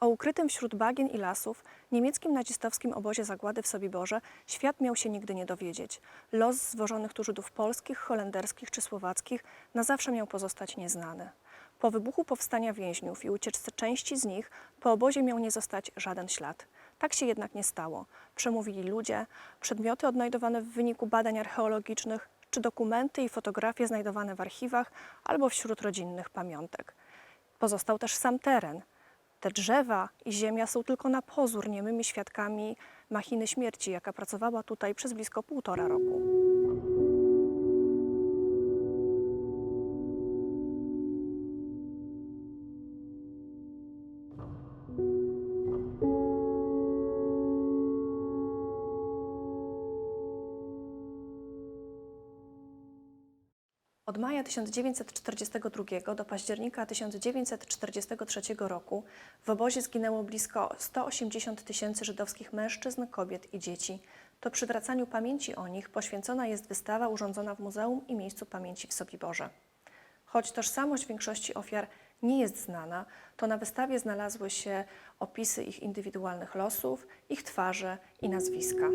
O ukrytym wśród bagien i lasów niemieckim nazistowskim obozie zagłady w Sobiborze świat miał się nigdy nie dowiedzieć. Los zwożonych tu Żydów polskich, holenderskich czy słowackich na zawsze miał pozostać nieznany. Po wybuchu powstania więźniów i ucieczce części z nich po obozie miał nie zostać żaden ślad. Tak się jednak nie stało. Przemówili ludzie, przedmioty odnajdowane w wyniku badań archeologicznych, czy dokumenty i fotografie znajdowane w archiwach albo wśród rodzinnych pamiątek. Pozostał też sam teren. Te drzewa i ziemia są tylko na pozór niemymi świadkami machiny śmierci, jaka pracowała tutaj przez blisko półtora roku. Od maja 1942 do października 1943 roku w obozie zginęło blisko 180 tysięcy żydowskich mężczyzn, kobiet i dzieci. To przywracaniu pamięci o nich poświęcona jest wystawa urządzona w Muzeum i Miejscu Pamięci w Sobiborze. Choć tożsamość większości ofiar nie jest znana, to na wystawie znalazły się opisy ich indywidualnych losów, ich twarze i nazwiska.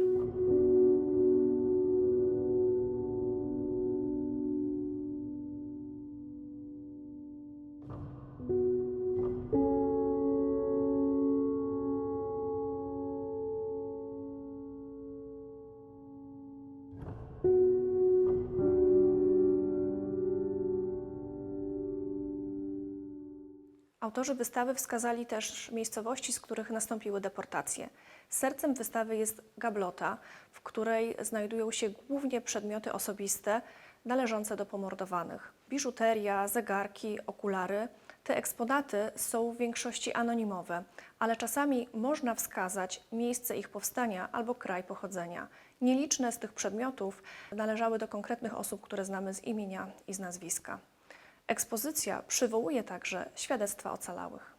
Autorzy wystawy wskazali też miejscowości, z których nastąpiły deportacje. Sercem wystawy jest gablota, w której znajdują się głównie przedmioty osobiste należące do pomordowanych. Biżuteria, zegarki, okulary. Te eksponaty są w większości anonimowe, ale czasami można wskazać miejsce ich powstania albo kraj pochodzenia. Nieliczne z tych przedmiotów należały do konkretnych osób, które znamy z imienia i z nazwiska. Ekspozycja przywołuje także świadectwa ocalałych.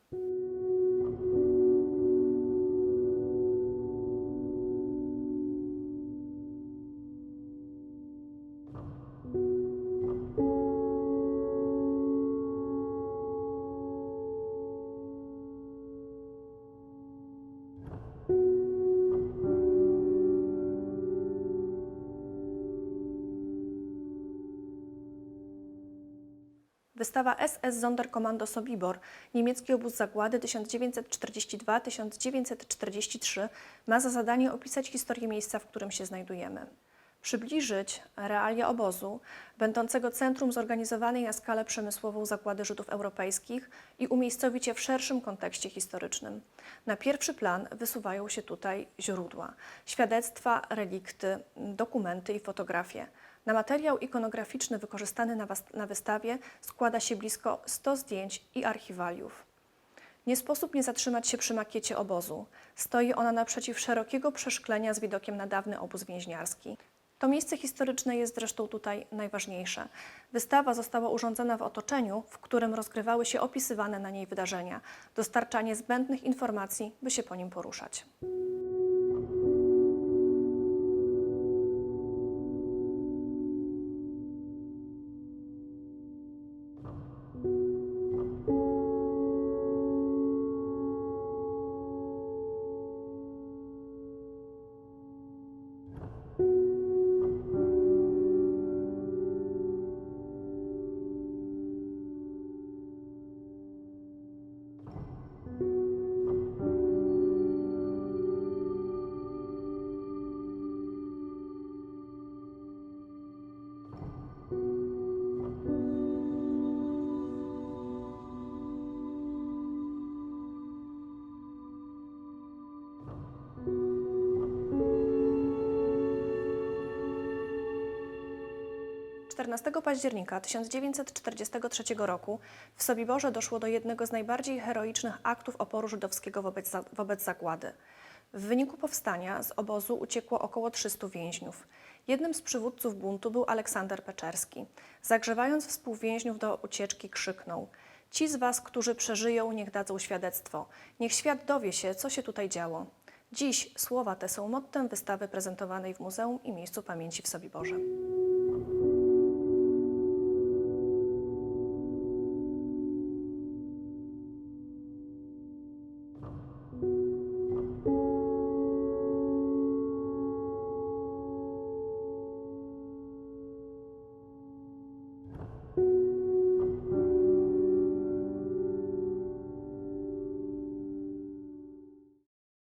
Wystawa SS Sonderkommando Sobibor, niemiecki obóz zagłady 1942-1943 ma za zadanie opisać historię miejsca, w którym się znajdujemy. Przybliżyć realia obozu, będącego centrum zorganizowanej na skalę przemysłową zagłady Żydów europejskich i umiejscowić je w szerszym kontekście historycznym. Na pierwszy plan wysuwają się tutaj źródła, świadectwa, relikty, dokumenty i fotografie. Na materiał ikonograficzny wykorzystany na, na wystawie składa się blisko 100 zdjęć i archiwaliów. Nie sposób nie zatrzymać się przy makiecie obozu. Stoi ona naprzeciw szerokiego przeszklenia z widokiem na dawny obóz więźniarski. To miejsce historyczne jest zresztą tutaj najważniejsze. Wystawa została urządzona w otoczeniu, w którym rozgrywały się opisywane na niej wydarzenia, dostarcza niezbędnych informacji, by się po nim poruszać. – 14 października 1943 roku w Sobiborze doszło do jednego z najbardziej heroicznych aktów oporu żydowskiego wobec, wobec zagłady. W wyniku powstania z obozu uciekło około 300 więźniów. Jednym z przywódców buntu był Aleksander Peczerski. Zagrzewając współwięźniów do ucieczki, krzyknął: Ci z was, którzy przeżyją, niech dadzą świadectwo. Niech świat dowie się, co się tutaj działo. Dziś słowa te są mottem wystawy prezentowanej w Muzeum i Miejscu Pamięci w Sobiborze.